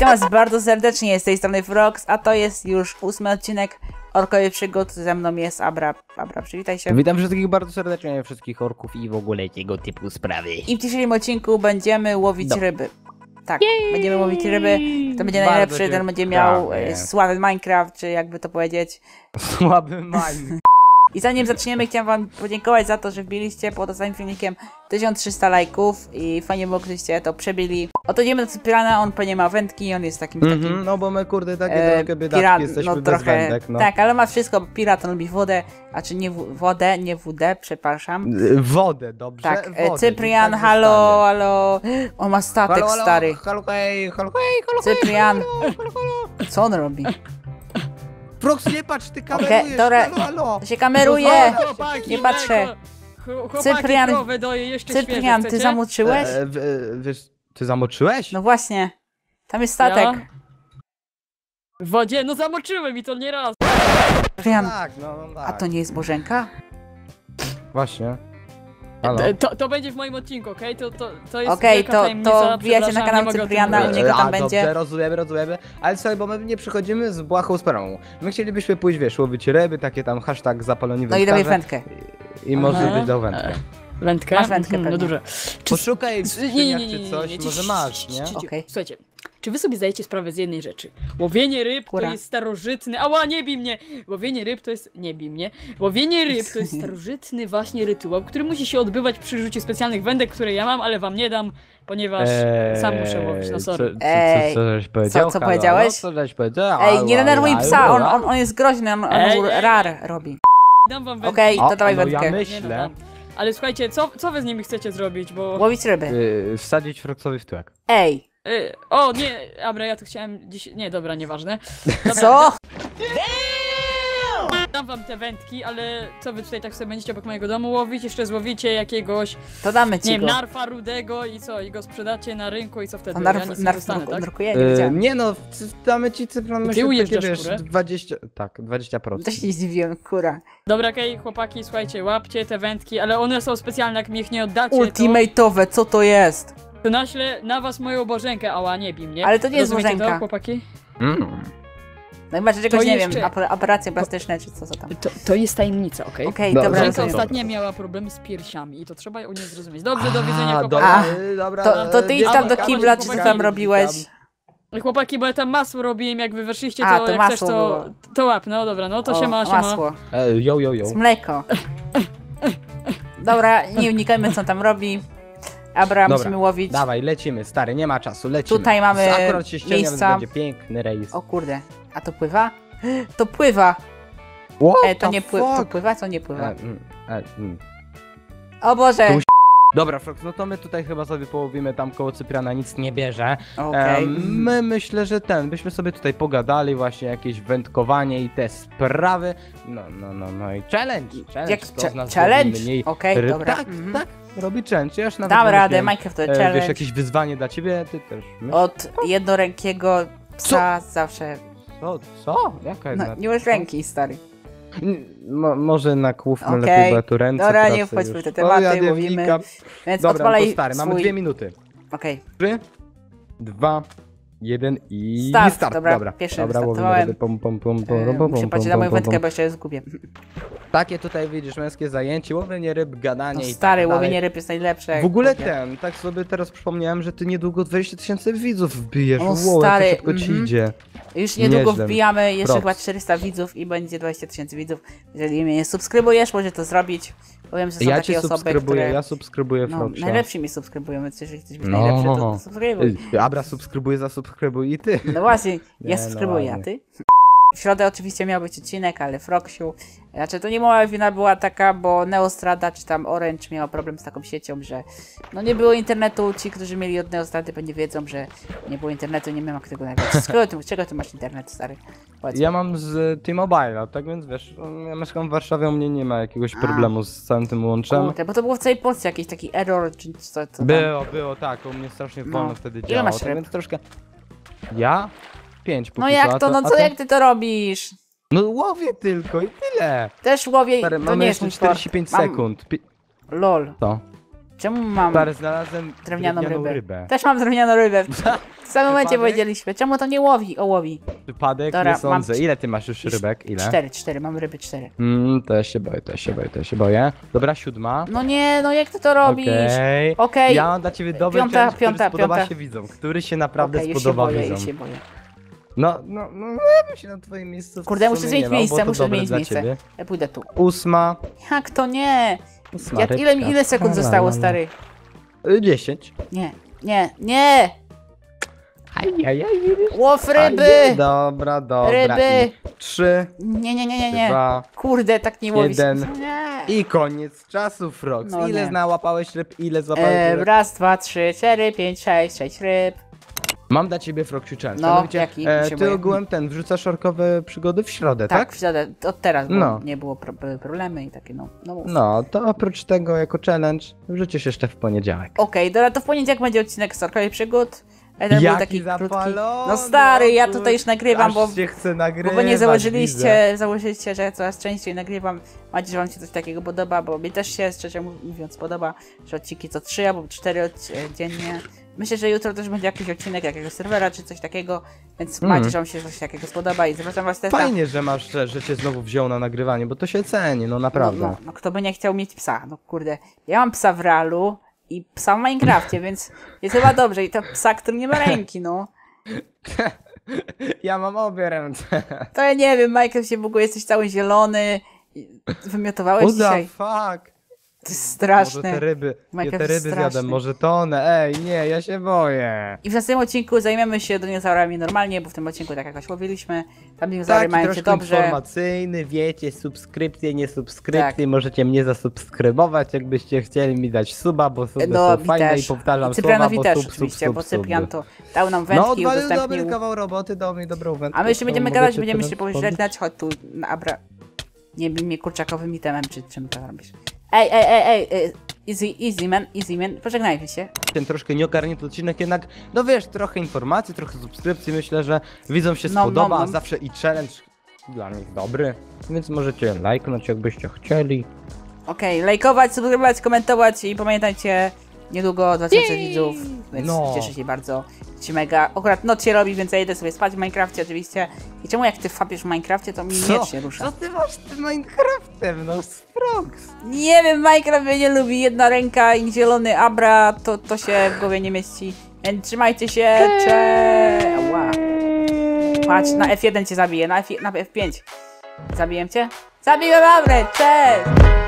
Witam was bardzo serdecznie z tej strony Frox, a to jest już ósmy odcinek Orkowie Przygód. Ze mną jest Abra. Abra, przywitaj się. Witam wszystkich bardzo serdecznie, wszystkich orków i w ogóle tego typu sprawy. I w dzisiejszym odcinku będziemy łowić No. ryby. Tak, będziemy łowić ryby. Kto będzie Bardzo najlepszy, ten będzie miał e, sławy Minecraft, czy jakby to powiedzieć. Słaby mine. I zanim zaczniemy, chciałem wam podziękować za to, że wbiliście pod ostatnim filmikiem 1300 lajków i fajnie było, gdyście to przebili. Oto idziemy do Cypriana, on pewnie ma wędki, on jest takim takim Mhm, no bo my kurde takie E, trochę biedaczki pirat- jesteśmy no, trochę, wędek, no. Tak, ale ma wszystko. Pirat on lubi wodę, a czy nie wodę, nie WD, przepraszam. Y, Wodę, dobrze? Tak, e, Wodę, Cyprian, tak halo, zostanie. halo. On ma statek Halo, halo, stary. Halo, hej, halo, hej, halo, hej, Cyprian, halo, halo, halo. co on robi? Prox, nie patrz, ty Okej, kamerujesz, dobra. halo, halo. To się kameruje! No, Chłopaki, Nie patrzę. mleko. Ch- Chłopaki, Cyprian- krowę doję, jeszcze Cyprian, świeże, ty chcecie? zamoczyłeś? E, w- e, wiesz, ty zamoczyłeś? No właśnie. Tam jest statek. Ja? W wodzie? No zamoczyłem i to nie raz. Cyprian, Tak, no, no tak. a to nie jest Bożenka? Właśnie. Halo. To, to będzie w moim odcinku, okej? To, to, to jest Okej, wielka to- tajemnica, to wbijacie na kanał nie mogę o tym Cypriana, mówić. u niego tam A, będzie. Dobrze, rozumiemy, rozumiemy. Ale słuchaj, bo my nie przychodzimy z błahą sprawą. My chcielibyśmy pójść, wiesz, łowić ryby, takie tam hashtag zapaloni No i dawaj wędkarze. wędkę. I może Aha. być do wędkę. Wędkę? Masz wędkę Mhm, No dobrze. Czy, Poszukaj w nie, nie, nie, skrzyniach nie, czy nie, coś, nie, może masz, nie? Okej. Słuchajcie, czy wy sobie zdajecie sprawę z jednej rzeczy? Łowienie ryb Kura. to jest starożytny... Ała, nie bij mnie! Łowienie ryb to jest... Nie bij mnie. Łowienie ryb to jest starożytny właśnie rytuał, który musi się odbywać przy użyciu specjalnych wędek, które ja mam, ale wam nie dam, ponieważ sam muszę łowić, no sorry. Co, co, Ej, co, co żeś powiedział? co Halo, powiedziałeś? Co żeś powiedział? Ej, nie denerwuj psa, on, on, on jest groźny, on, on rar robi. Dam wam wędkę. Okej, O, to dawaj no ja wędkę. Nie, no, myślę, dam. Ale słuchajcie, co, co wy z nimi chcecie zrobić, bo... Łowić ryby. y, wsadzić Froxowi w tyłek. Ej, Y, o, nie, Abra, ja tu chciałem dziś... Nie, dobra, nieważne. Dobra, co? Dam wam te wędki, ale co wy tutaj tak sobie będziecie obok mojego domu łowić? Jeszcze złowicie jakiegoś, To damy nie ci wiem, go. narfa rudego i co? I go sprzedacie na rynku i co wtedy? Ja narw, nic nie narw, dostanę, tak? narkuje, nie wiedziałem. nie no, c- damy ci cyfrę, myślę, takie ujeżdżasz wiesz, kurę? 20, tak, 20%. Też nie zdziwiłem, kura. Dobra, okej, chłopaki, słuchajcie, łapcie te wędki, ale one są specjalne, jak mi ich nie oddacie, Ultimate'owe, co to jest? to, to naślę na was moją bożenkę, ała, nie bij mnie. Ale to nie jest Rozumiecie bożenka. to, chłopaki? Mm. No chyba, że czegoś To nie jeszcze- wiem, oper- operacje plastyczne czy co, co tam. To, to jest tajemnica, okej? Okej, No, dobra, rozumiem. ostatnio miała problemy z piersiami i to trzeba u niej zrozumieć. Dobrze, do A, widzenia, chłopaki. dobra, A, y, dobra, To, to ty idź tam do kibla, czy co tam robiłeś? Chłopaki, bo ja tam masło robiłem, jak wy weszliście, A, to, to jak chcesz, masło to, było. to łap, no dobra, no to O, siema, siema. masło. E, yo, yo, yo. Z mleko. Dobra, nie wnikajmy co tam robi. Abra, Dobra, musimy łowić. Dawaj, lecimy, stary, nie ma czasu, lecimy. Tutaj mamy Akurat się miejsca. będzie piękny rejs. O kurde, a to pływa? To pływa! What E, to nie pływa, to pływa, to nie pływa. E, mm, e, mm. O Boże! Tu- Dobra, Frox, no to my tutaj chyba sobie połowimy tam koło Cypriana, nic nie bierze. Okej. Em, my myślę, że ten, byśmy sobie tutaj pogadali, właśnie jakieś wędkowanie i te sprawy. No, no, no, no i challenge, challenge. Jak z nas challenge? mniej Okej, dobra. Tak, Mhm. tak, robi challenge. Ja już nawet Dam radę, Minecraft to e, Wiesz, challenge. jakieś wyzwanie dla ciebie, ty też. Od jednorękiego psa zawsze. Co? Co? Jaka jest No, nie masz ręki, stary. Mo, może nakłówmy Okej. lepiej, bo ja tu ręce Dobra, nie wchodźmy w te tematy, O, ja mówimy. Więc Dobra, no odpalaj to stary, mamy swój... dwie minuty. Okej, Trzy, dwa, jeden i Start, start. dobra, dobra. pierwszy dobra, wystartowałem. pom, pom, pom, pom, pom, pom, muszę patrzeć na moją wędkę, bo się zgubię. Takie tutaj widzisz, męskie zajęcie, łowienie ryb, gadanie No i stary, tak łowienie ryb jest najlepsze. W ogóle ten, tak sobie teraz przypomniałem, że ty niedługo 20 tysięcy widzów wbijesz. O, wow, stary, jak szybko ci mhm. idzie. Już niedługo Nieźle. wbijamy jeszcze Props. chyba 400 widzów i będzie 20 tysięcy widzów. Jeżeli mnie nie subskrybujesz, możesz to zrobić. Powiem, że są Ja takie cię osoby, subskrybuję, które... ja subskrybuję No, Frogsza. najlepsi mnie subskrybują, więc jeżeli chcesz być No. najlepszy, to, to subskrybuj. Ej, Abra subskrybuje, zasubskrybuj i ty. No właśnie, Nie, ja no subskrybuję, a ładnie. ty? W środę oczywiście miał być odcinek, ale Froksiu. Znaczy to nie moja wina była taka, bo Neostrada czy tam Orange miała problem z taką siecią, że no nie było internetu. Ci, którzy mieli od Neostrady pewnie wiedzą, że nie było internetu, nie wiem jak tego nagrać. Z czego ty, czego ty masz internet, stary? Powiedz mi. Ja mam z T-Mobile'a, tak więc wiesz, ja mieszkam w Warszawie, u mnie nie ma jakiegoś A. problemu z całym tym łączem. Kurde, bo to było w całej Polsce jakiś taki error, czy co, co. Było, było, tak, u mnie strasznie No. wolno wtedy Ile działało, masz tak więc troszkę... Ja? Pięć póki No co, jak a to, no a co, jak ty to robisz? No łowię tylko i tyle. Też łowię, Stary, to mamy nie jest jeszcze mój sport. 45 Mam- sekund. Pi... Lol. Co? Czemu mam Stary, znalazłem drewnianą rybę? rybę. Też mam drewnianą rybę. W samym momencie powiedzieliśmy. Czemu to nie łowi? O, łowi. Dobra, nie sądzę. Ile ty masz już rybek? Ile? Cztery, cztery, mam ryby cztery. Mm, to ja się boję, to ja się boję, to ja się boję. Dobra, siódma. No nie, no jak ty to robisz? Okej. Okej. Ja mam dla ciebie dobry Piąta, challenge, który piąta, spodoba piąta. się widzom. Który się naprawdę Okej, już się spodoba boję, widzom. się boję. No, no, no, no, ja bym się na twoim miejscu Kurde, muszę zmienić miejsce, bo to muszę zmienić miejsce. Ja pójdę tu. Ósma. Jak to nie? Ósma Ja, ile, rybka. ile sekund la, zostało, la. stary? Y, Dziesięć. Nie, nie, nie! Ajajaj, Łow ryby! Dobra, dobra. Ryby! I trzy, Nie, nie, nie, nie, nie. dwa Kurde, tak nie łowisz. Jeden. Nie. i koniec czasu, Frox. No ile nie. nałapałeś ryb, ile złapałeś E, ryb? raz, dwa, trzy, cztery, pięć, sześć, sześć ryb. Mam dla ciebie, Froxiu, challenge. No, Mianowicie, jaki? E, ty ogółem ten, wrzucasz orkowe przygody w środę, Tak, tak? w środę, od teraz, bo No. nie było pro były problemy i takie no. no. No, to oprócz tego, jako challenge, wrzucisz jeszcze w poniedziałek. Okej, dobra, to w poniedziałek będzie odcinek z Orkowej Przygód. E, ten był Jaki taki krótki. No stary, ja tutaj już nagrywam, bo, bo nagrywać, wy nie założyliście, założyliście, że coraz częściej nagrywam. Mam nadzieję, że wam się coś takiego podoba, bo mi też się, szczerze mówiąc, podoba, że odcinki co trzy albo cztery dziennie. Myślę, że jutro też będzie jakiś odcinek jakiegoś serwera czy coś takiego, więc Mm. nadzieję, że wam się coś takiego spodoba i zapraszam was też. Fajnie, że masz, że, że cię znowu wziął na nagrywanie, bo to się ceni, no naprawdę. No, no, no kto by nie chciał mieć psa? No kurde, ja mam psa w realu i psa w Minecrafcie, więc jest chyba dobrze. I to psa, który nie ma ręki, no. Ja mam obie ręce. To ja nie wiem, Minecraft się w ogóle jesteś cały zielony. Wymiotowałeś the dzisiaj. fuck? To jest Może te straszne. ryby, nie Minecraft te jest ryby straszny. może to one, ej, nie, ja się boję. I w następnym odcinku zajmiemy się dinozaurami normalnie, bo w tym odcinku tak jakoś łowiliśmy. Tam dinozaury Taki mają się dobrze. informacyjny, wiecie, subskrypcje, nie subskrypcje, Tak. możecie mnie zasubskrybować, jakbyście chcieli mi dać suba, bo suby No, są fajne też. i powtarzam I Cyprianowi słowa, bo też sub, oczywiście, sub, bo sub. Cyprian to dał nam No, wędki i odwalił dobry kawał roboty, dał mi dobrą wędkę. A my jeszcze będziemy gadać, będziemy się pożegnać, chodź tu na abra. Nie bij mnie kurczakowym itemem, czy czym to robisz. Ej, ej, ej, ej, ej, easy, easy man, easy man, pożegnajmy się. Ten troszkę nieogarnięty odcinek, jednak, no wiesz, trochę informacji, trochę subskrypcji, myślę, że widzom się No, no, spodoba, no. a zawsze i challenge dla nich dobry, więc możecie lajknąć, jakbyście chcieli. Okej, lajkować, subskrybować, komentować i pamiętajcie, niedługo 2000 widzów, więc No. cieszę się bardzo. Ci mega, akurat noc się robi, więc ja idę sobie spać w Minecrafcie oczywiście. I czemu jak ty fapiesz w Minecrafcie, to mi miecz się rusza. Co ty masz z tym Minecraftem, no Sprox? Nie wiem, Minecraft mnie nie lubi, jedna ręka i zielony abra, to, to się w głowie nie mieści. Więc trzymajcie się, cześć! Patrz, na F1 cię zabiję, na, F, na F5. Zabiję cię? Zabiłem abrę, cześć!